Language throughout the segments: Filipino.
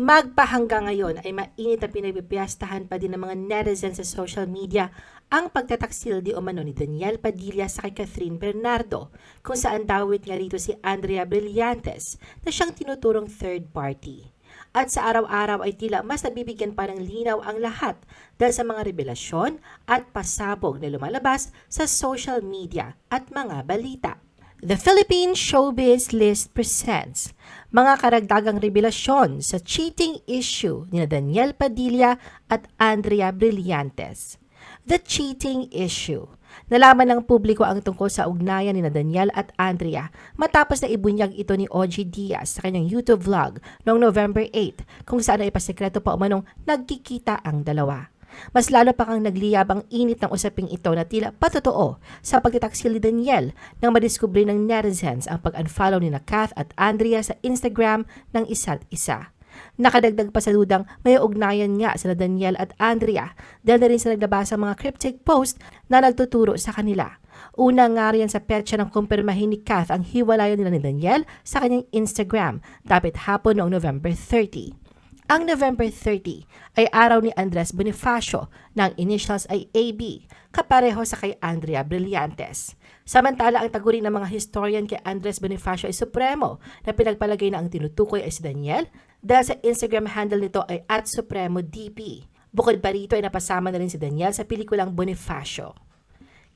Magpahanggang ngayon ay mainit na pinagpipiyastahan pa din ng mga netizens sa social media ang pagtataksil di umano ni Daniel Padilla sa kay Catherine Bernardo kung saan dawit nga rito si Andrea Brillantes na siyang tinuturong third party. At sa araw-araw ay tila mas nabibigyan pa ng linaw ang lahat dahil sa mga revelasyon at pasabog na lumalabas sa social media at mga balita. The Philippine Showbiz List presents mga karagdagang revelasyon sa cheating issue ni Daniel Padilla at Andrea Brillantes. The cheating issue. Nalaman ng publiko ang tungkol sa ugnayan ni Daniel at Andrea matapos na ibunyag ito ni OG Diaz sa kanyang YouTube vlog noong November 8 kung saan ay pasekreto pa umanong nagkikita ang dalawa. Mas lalo pa kang nagliyab ang init ng usaping ito na tila patotoo sa pagtataksil ni Daniel nang madiskubre ng netizens ang pag-unfollow ni na Kath at Andrea sa Instagram ng isa't isa. Nakadagdag pa sa dudang may ugnayan nga sila Daniel at Andrea dahil na rin sa naglabas mga cryptic post na nagtuturo sa kanila. Una nga riyan sa petsa ng kumpirmahin ni Kath ang hiwalayan nila ni Daniel sa kanyang Instagram dapit hapon noong November 30. Ang November 30 ay araw ni Andres Bonifacio na initials ay AB, kapareho sa kay Andrea Brillantes. Samantala, ang taguring ng mga historian kay Andres Bonifacio ay supremo na pinagpalagay na ang tinutukoy ay si Daniel dahil sa Instagram handle nito ay at Supremo DP. Bukod pa rito ay napasama na rin si Daniel sa pelikulang Bonifacio.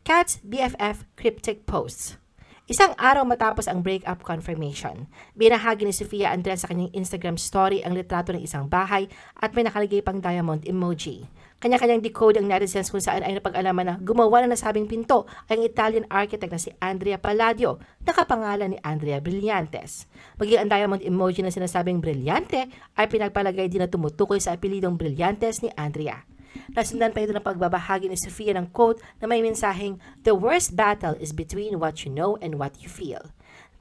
Cat's BFF Cryptic Posts Isang araw matapos ang breakup confirmation, binahagi ni Sofia Andres sa kanyang Instagram story ang litrato ng isang bahay at may nakalagay pang diamond emoji. Kanya-kanyang decode ang netizens kung saan ay napag-alaman na gumawa ng nasabing pinto ang Italian architect na si Andrea Palladio, nakapangalan ni Andrea Brillantes. Maging ang diamond emoji na sinasabing brilyante ay pinagpalagay din na tumutukoy sa apelidong Brillantes ni Andrea. Nasundan pa ito ng pagbabahagi ni Sofia ng quote na may mensaheng, The worst battle is between what you know and what you feel.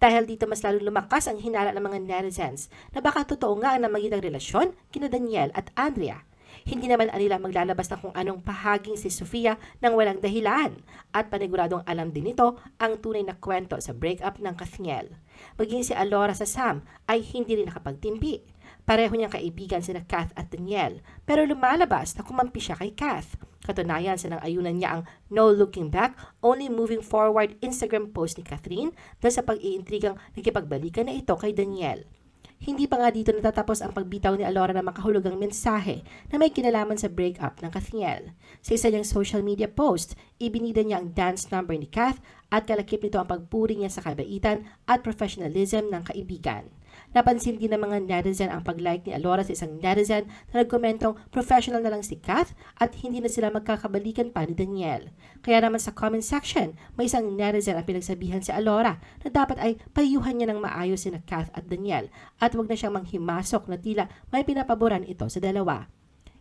Dahil dito mas lalo lumakas ang hinala ng mga netizens na baka totoo nga ang namagitang relasyon kina Daniel at Andrea. Hindi naman anila maglalabas ng kung anong pahaging si Sofia nang walang dahilan at paniguradong alam din nito ang tunay na kwento sa breakup ng Kathniel. Maging si Alora sa Sam ay hindi rin nakapagtimpi. Pareho niyang kaibigan sina Kath at Daniel, pero lumalabas na kumampi siya kay Kath. Katunayan sa nang ayunan niya ang No Looking Back, Only Moving Forward Instagram post ni Catherine dahil sa pag-iintrigang nakipagbalikan na ito kay Daniel. Hindi pa nga dito natatapos ang pagbitaw ni Alora ng makahulugang mensahe na may kinalaman sa breakup ng Kathniel. Sa isa niyang social media post, ibinida niya ang dance number ni Kath at kalakip nito ang pagpuri niya sa kabaitan at professionalism ng kaibigan. Napansin din ng mga netizen ang pag-like ni Alora sa isang netizen na nagkomentong professional na lang si Kath at hindi na sila magkakabalikan pa ni Daniel. Kaya naman sa comment section, may isang netizen ang pinagsabihan si Alora na dapat ay payuhan niya ng maayos si Kath at Daniel at wag na siyang manghimasok na tila may pinapaboran ito sa dalawa.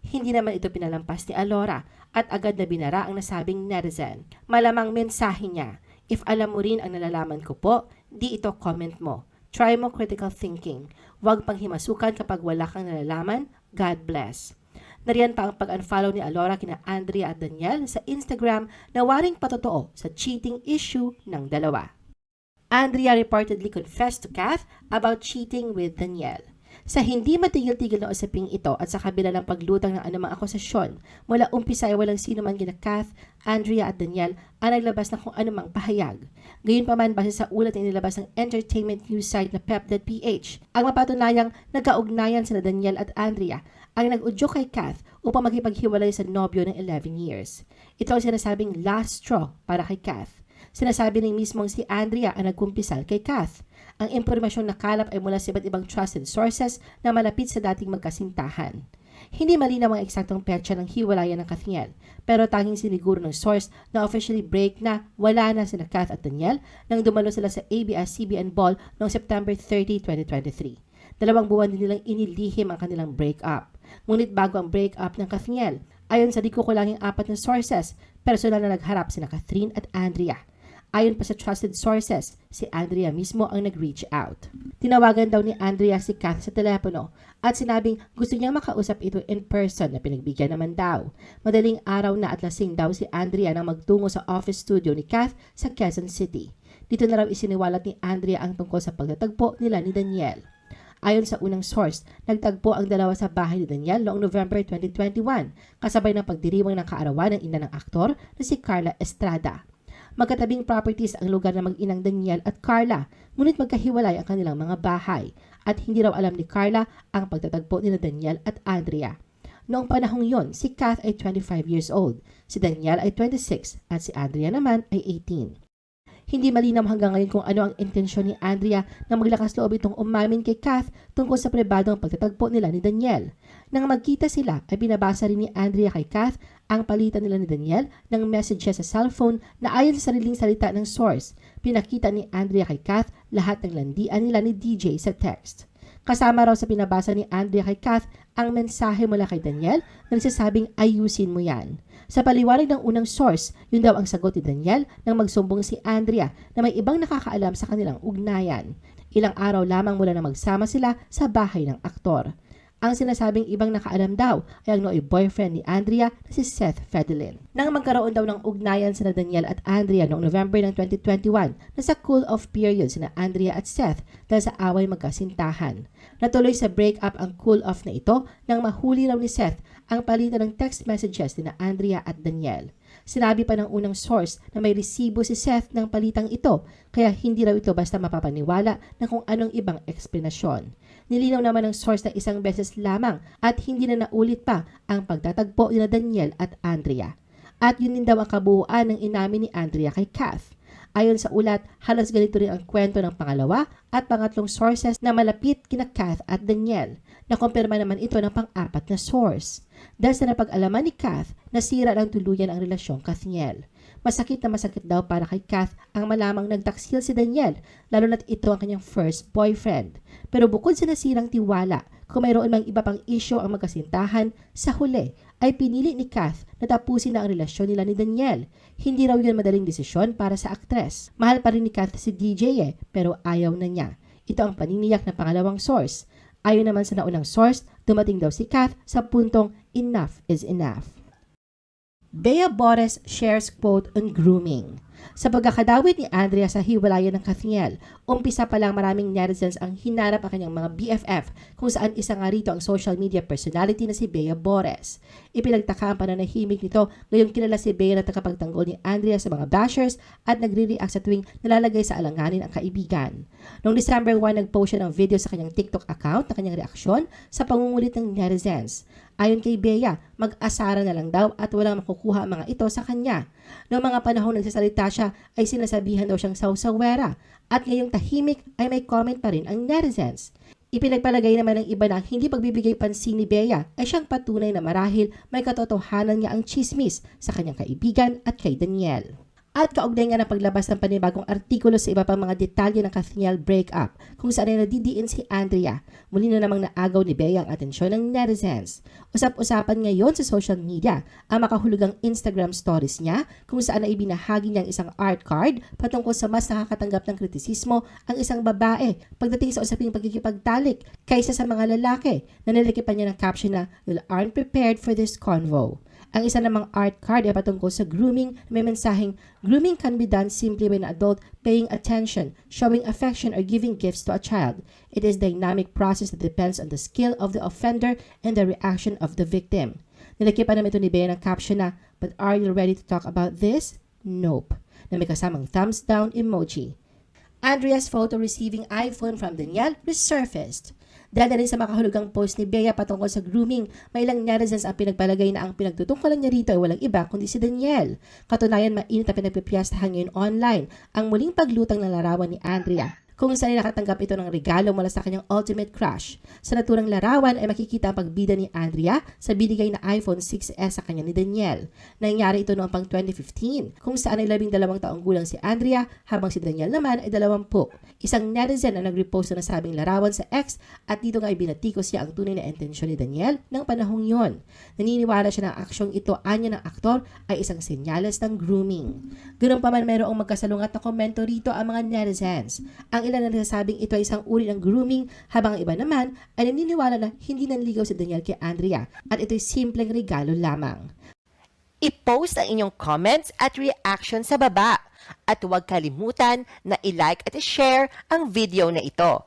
Hindi naman ito pinalampas ni Alora at agad na binara ang nasabing netizen. Malamang mensahe niya, if alam mo rin ang nalalaman ko po, di ito comment mo. Try mo critical thinking. Huwag pang himasukan kapag wala kang nalalaman. God bless. Nariyan pa ang pag-unfollow ni Alora kina Andrea at Daniel sa Instagram na waring patotoo sa cheating issue ng dalawa. Andrea reportedly confessed to Kath about cheating with Daniel. Sa hindi matigil-tigil na usaping ito at sa kabila ng paglutang ng anumang akusasyon, mula umpisa ay walang sino man gina Kath, Andrea at Daniel ang naglabas ng kung anumang pahayag. Gayunpaman base sa ulat na inilabas ng entertainment news site na pep.ph, ang mapatunayang nagkaugnayan sina Daniel at Andrea ang nag-udyo kay Kath upang magkipaghiwalay sa nobyo ng 11 years. Ito ang sinasabing last straw para kay Kath. Sinasabi rin mismong si Andrea ang nagkumpisal kay Kath. Ang impormasyong nakalap ay mula sa iba't ibang trusted sources na malapit sa dating magkasintahan. Hindi malinaw ang eksaktong petsa ng hiwalayan ng Kathniel, pero tanging siniguro ng source na officially break na wala na sina Kath at Daniel nang dumalo sila sa ABS-CBN Ball noong September 30, 2023. Dalawang buwan din nilang inilihim ang kanilang breakup. Ngunit bago ang breakup ng Kathniel, ayon sa di ko kulanging apat na sources, personal na nagharap sina Catherine at Andrea. Ayon pa sa trusted sources, si Andrea mismo ang nag-reach out. Tinawagan daw ni Andrea si Kath sa telepono at sinabing gusto niyang makausap ito in person na pinagbigyan naman daw. Madaling araw na at lasing daw si Andrea nang magtungo sa office studio ni Kath sa Quezon City. Dito na raw isiniwalat ni Andrea ang tungkol sa pagtatagpo nila ni Daniel. Ayon sa unang source, nagtagpo ang dalawa sa bahay ni Daniel noong November 2021, kasabay ng pagdiriwang ng kaarawan ng ina ng aktor na si Carla Estrada. Magkatabing properties ang lugar ng mag-inang Daniel at Carla, ngunit magkahiwalay ang kanilang mga bahay at hindi raw alam ni Carla ang pagtatagpo ni Daniel at Andrea. Noong panahong yon, si Kath ay 25 years old, si Daniel ay 26 at si Andrea naman ay 18. Hindi malinaw hanggang ngayon kung ano ang intensyon ni Andrea na maglakas loob itong umamin kay Kath tungkol sa pribadong pagtatagpo nila ni Daniel. Nang magkita sila ay binabasa rin ni Andrea kay Kath ang palitan nila ni Daniel ng message sa cellphone na ayon sa sariling salita ng source. Pinakita ni Andrea kay Kath lahat ng landian nila ni DJ sa text. Kasama raw sa pinabasa ni Andrea kay Kath ang mensahe mula kay Daniel na nagsasabing ayusin mo yan. Sa paliwanag ng unang source, yun daw ang sagot ni Daniel nang magsumbong si Andrea na may ibang nakakaalam sa kanilang ugnayan. Ilang araw lamang mula na magsama sila sa bahay ng aktor. Ang sinasabing ibang nakaalam daw ay ang nooy boyfriend ni Andrea na si Seth Fedelin. Nang magkaroon daw ng ugnayan sina Daniel at Andrea noong November ng 2021, nasa cool-off period sina Andrea at Seth dahil sa away magkasintahan. Natuloy sa breakup ang cool-off na ito nang mahuli raw ni Seth ang palitan ng text messages ni Andrea at Daniel. Sinabi pa ng unang source na may resibo si Seth ng palitang ito, kaya hindi raw ito basta mapapaniwala na kung anong ibang eksplanasyon. Nilinaw naman ng source na isang beses lamang at hindi na naulit pa ang pagtatagpo ni Daniel at Andrea. At yun din daw ang kabuuan ng inamin ni Andrea kay Kath. Ayon sa ulat, halos ganito rin ang kwento ng pangalawa at pangatlong sources na malapit kina Kath at Daniel. Nakumpirma naman ito ng pang-apat na source. Dahil sa napag-alaman ni Kath, nasira ng tuluyan ang relasyong Kathniel. Masakit na masakit daw para kay Kath ang malamang nagtaksil si Daniel, lalo na't ito ang kanyang first boyfriend. Pero bukod sa nasirang tiwala, kung mayroon mang iba pang issue ang magkasintahan, sa huli ay pinili ni Kath na tapusin na ang relasyon nila ni Daniel. Hindi raw yun madaling desisyon para sa aktres. Mahal pa rin ni Kath si DJ eh, pero ayaw na niya. Ito ang paniniyak ng pangalawang source. Ayon naman sa naunang source, dumating daw si Kath sa puntong enough is enough. Bea Bores shares quote on grooming. Sa pagkakadawit ni Andrea sa hiwalayan ng Kathniel, umpisa pa lang maraming netizens ang hinarap ang kanyang mga BFF kung saan isa nga rito ang social media personality na si Bea Bores. Ipinagtaka ang pananahimik nito ngayong kilala si Bea na tagapagtanggol ni Andrea sa mga bashers at nagre-react sa tuwing nalalagay sa alanganin ang kaibigan. Noong December 1, nag-post siya ng video sa kanyang TikTok account na kanyang reaksyon sa pangungulit ng netizens. Ayon kay Bea, mag-asara na lang daw at walang makukuha mga ito sa kanya. Noong mga panahon nagsasalita siya ay sinasabihan daw siyang sausawera at ngayong tahimik ay may comment pa rin ang netizens. Ipinagpalagay naman ng iba na hindi pagbibigay pansin ni Bea ay siyang patunay na marahil may katotohanan niya ang chismis sa kanyang kaibigan at kay Daniel. At kaugnay nga ng paglabas ng panibagong artikulo sa iba pang mga detalye ng Kathniel breakup kung saan ay nadidiin si Andrea. Muli na namang naagaw ni Bea ang atensyon ng netizens. Usap-usapan ngayon sa social media ang makahulugang Instagram stories niya kung saan ay ibinahagi niya ang isang art card patungkol sa mas nakakatanggap ng kritisismo ang isang babae pagdating sa usaping pagkikipagtalik kaysa sa mga lalaki na nilikipan niya ng caption na You aren't prepared for this convo. Ang isa namang art card ay patungkol sa grooming may mensaheng grooming can be done simply when an adult paying attention, showing affection or giving gifts to a child. It is a dynamic process that depends on the skill of the offender and the reaction of the victim. Nilakipan naman ito ni Bea ng caption na, But are you ready to talk about this? Nope. Na may kasamang thumbs down emoji. Andrea's photo receiving iPhone from Danielle resurfaced. Dahil na rin sa makahulugang post ni Bea patungkol sa grooming, may ilang netizens ang pinagpalagay na ang pinagtutungkalan niya rito ay walang iba kundi si Danielle. Katunayan, mainit na pinagpipiyastahan ngayon online ang muling paglutang ng larawan ni Andrea kung saan nakatanggap ito ng regalo mula sa kanyang ultimate crush. Sa naturang larawan ay makikita ang pagbida ni Andrea sa binigay na iPhone 6s sa kanya ni Daniel. Nangyari ito noong pang 2015 kung saan ay labing dalawang taong gulang si Andrea habang si Daniel naman ay dalawampu. Isang netizen ang nag-repost na nasabing larawan sa ex at dito nga ay binatikos niya ang tunay na intensyon ni Daniel ng panahong yon. Naniniwala siya na ang aksyong ito anya ng aktor ay isang senyales ng grooming. Ganun pa man mayroong magkasalungat na komento rito ang mga netizens. Ang ilan na nagsasabing ito ay isang uri ng grooming habang ang iba naman ay naniniwala na hindi nanligaw si Daniel kay Andrea at ito'y simpleng regalo lamang. I-post ang inyong comments at reaction sa baba. At huwag kalimutan na i-like at i-share ang video na ito.